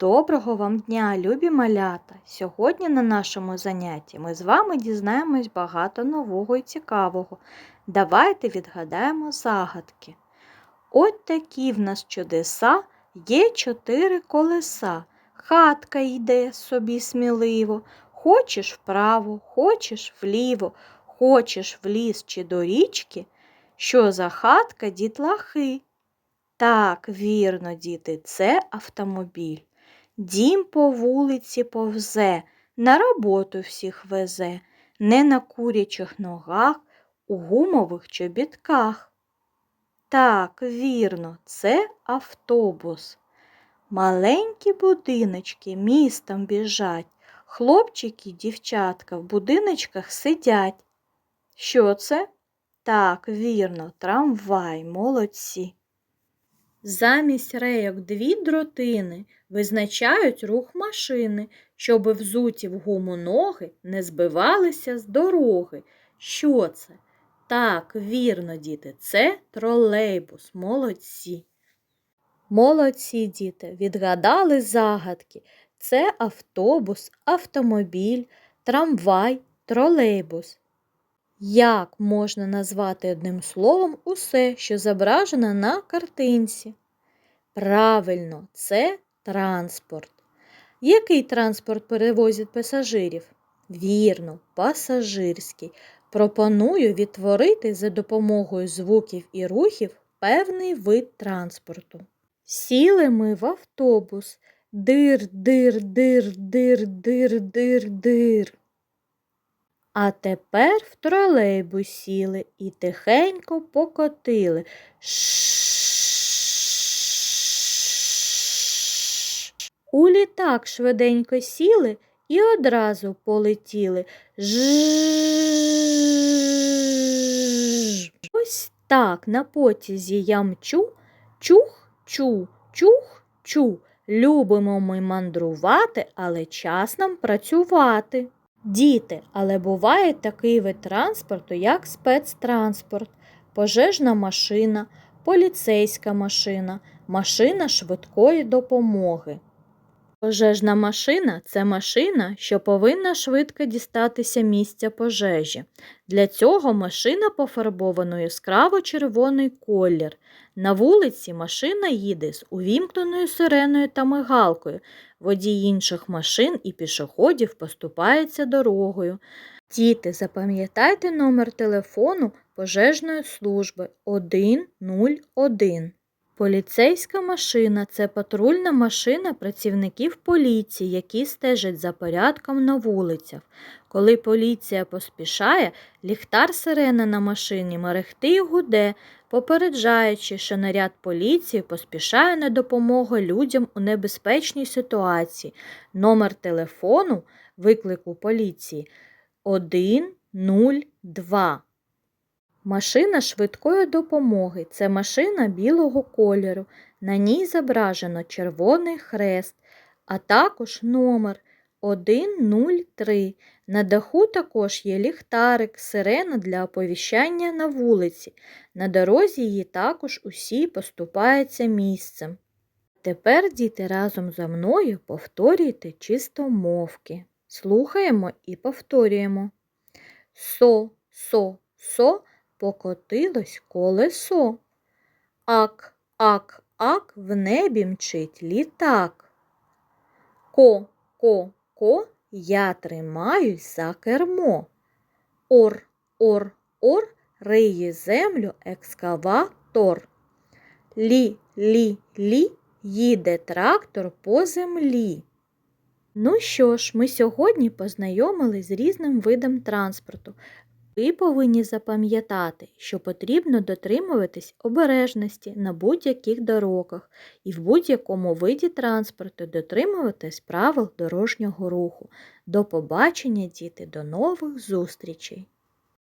Доброго вам дня, любі малята! Сьогодні на нашому занятті ми з вами дізнаємось багато нового і цікавого. Давайте відгадаємо загадки. От такі в нас чудеса, є чотири колеса. Хатка йде собі сміливо. Хочеш вправо, хочеш вліво, хочеш в ліс чи до річки. Що за хатка дітлахи? Так, вірно, діти, це автомобіль. Дім по вулиці повзе, на роботу всіх везе, не на курячих ногах, у гумових чобітках. Так, вірно, це автобус. Маленькі будиночки містом біжать, хлопчики дівчатка в будиночках сидять. Що це? Так, вірно, трамвай, молодці. Замість рейок дві дротини визначають рух машини, щоби взуті в гуму ноги не збивалися з дороги. Що це? Так, вірно, діти, це тролейбус, молодці. Молодці, діти, відгадали загадки. Це автобус, автомобіль, трамвай, тролейбус. Як можна назвати одним словом усе, що зображено на картинці? Правильно, це транспорт. Який транспорт перевозить пасажирів? Вірно, пасажирський. Пропоную відтворити за допомогою звуків і рухів певний вид транспорту. Сіли ми в автобус. Дир, дир, дир, дир, дир, дир, дир. А тепер в тролейбус сіли і тихенько покотили. У літак швиденько сіли і одразу полетіли. Ось так на потязі я мчу, чух, чу, чух, чу. Любимо ми мандрувати, але час нам працювати. Діти, але буває такий вид транспорту, як спецтранспорт, пожежна машина, поліцейська машина, машина швидкої допомоги. Пожежна машина це машина, що повинна швидко дістатися місця пожежі. Для цього машина пофарбовано яскраво червоний колір. На вулиці машина їде з увімкненою сиреною та мигалкою. Водій інших машин і пішоходів поступається дорогою. Діти, запам'ятайте номер телефону пожежної служби 101. Поліцейська машина це патрульна машина працівників поліції, які стежать за порядком на вулицях. Коли поліція поспішає, ліхтар сирена на машині мерехти й гуде, попереджаючи, що наряд поліції поспішає на допомогу людям у небезпечній ситуації. Номер телефону виклику поліції 102. Машина швидкої допомоги це машина білого кольору. На ній зображено червоний хрест, а також номер 103. На даху також є ліхтарик, сирена для оповіщання на вулиці. На дорозі її також усі поступаються місцем. Тепер, діти, разом за мною повторюйте чистомовки. Слухаємо і повторюємо. Со, со, со покотилось колесо. Ак, ак, ак в небі мчить літак. Ко, ко, ко я тримаюсь за кермо. Ор, ор, ор риє землю екскаватор. Лі, лі, лі їде трактор по землі. Ну що ж, ми сьогодні познайомились з різним видом транспорту. Ви повинні запам'ятати, що потрібно дотримуватись обережності на будь-яких дорогах і в будь-якому виді транспорту дотримуватись правил дорожнього руху. До побачення, діти, до нових зустрічей!